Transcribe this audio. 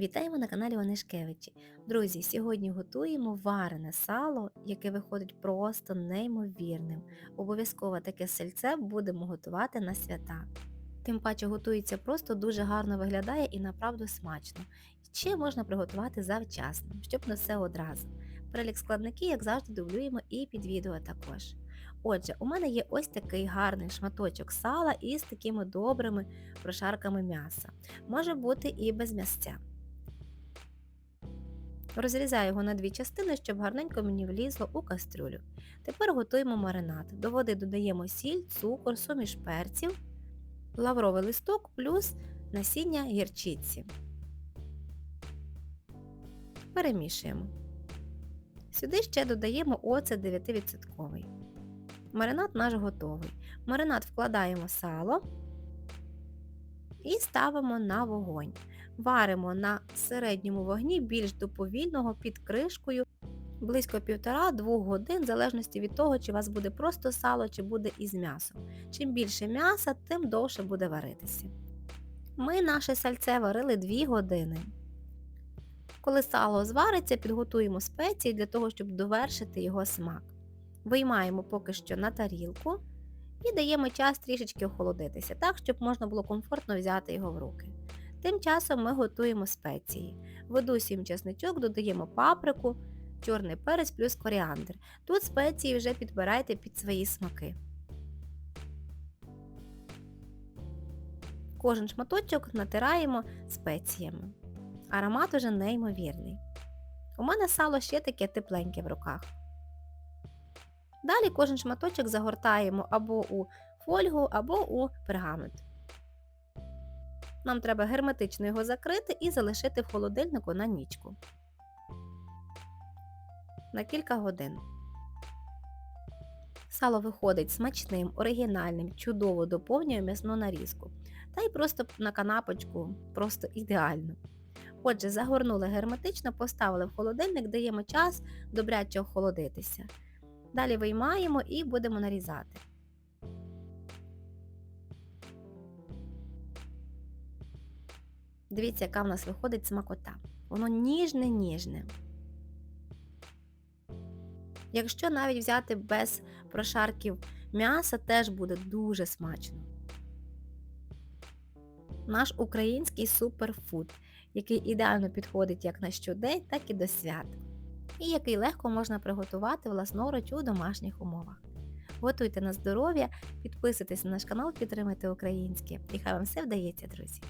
Вітаємо на каналі Онишкевичі. Друзі, сьогодні готуємо варене сало, яке виходить просто неймовірним. Обов'язково таке сельце будемо готувати на свята. Тим паче готується просто дуже гарно виглядає і направду смачно. Ще можна приготувати завчасно, щоб не все одразу. Перелік складників, як завжди, дублюємо і під відео також. Отже, у мене є ось такий гарний шматочок сала із такими добрими прошарками м'яса. Може бути і без м'ясця. Розрізаю його на дві частини, щоб гарненько мені влізло у кастрюлю. Тепер готуємо маринад. До води додаємо сіль, цукор, суміш перців, лавровий листок плюс насіння гірчиці. Перемішуємо. Сюди ще додаємо оцет 9%. Маринад наш готовий. Маринад вкладаємо сало і ставимо на вогонь. Варимо на середньому вогні більш до повільного під кришкою близько 1,5-2 годин, в залежності від того, чи у вас буде просто сало, чи буде із м'ясом. Чим більше м'яса, тим довше буде варитися. Ми наше сальце варили 2 години. Коли сало звариться, підготуємо спеції для того, щоб довершити його смак. Виймаємо поки що на тарілку і даємо час трішечки охолодитися, так, щоб можна було комфортно взяти його в руки. Тим часом ми готуємо спеції. Веду сім чесничок, додаємо паприку, чорний перець плюс коріандр. Тут спеції вже підбирайте під свої смаки. Кожен шматочок натираємо спеціями. Аромат уже неймовірний. У мене сало ще таке тепленьке в руках. Далі кожен шматочок загортаємо або у фольгу, або у пергамент. Нам треба герметично його закрити і залишити в холодильнику на нічку. На кілька годин. Сало виходить смачним, оригінальним, чудово доповнює м'ясну нарізку. Та й просто на канапочку, просто ідеально. Отже, загорнули герметично, поставили в холодильник, даємо час добряче охолодитися. Далі виймаємо і будемо нарізати. Дивіться, яка в нас виходить смакота. Воно ніжне-ніжне. Якщо навіть взяти без прошарків м'яса, теж буде дуже смачно. Наш український суперфуд, який ідеально підходить як на щодень, так і до свят. І який легко можна приготувати власноруч у домашніх умовах. Готуйте на здоров'я, підписуйтесь на наш канал, підтримуйте українське. І хай вам все вдається, друзі!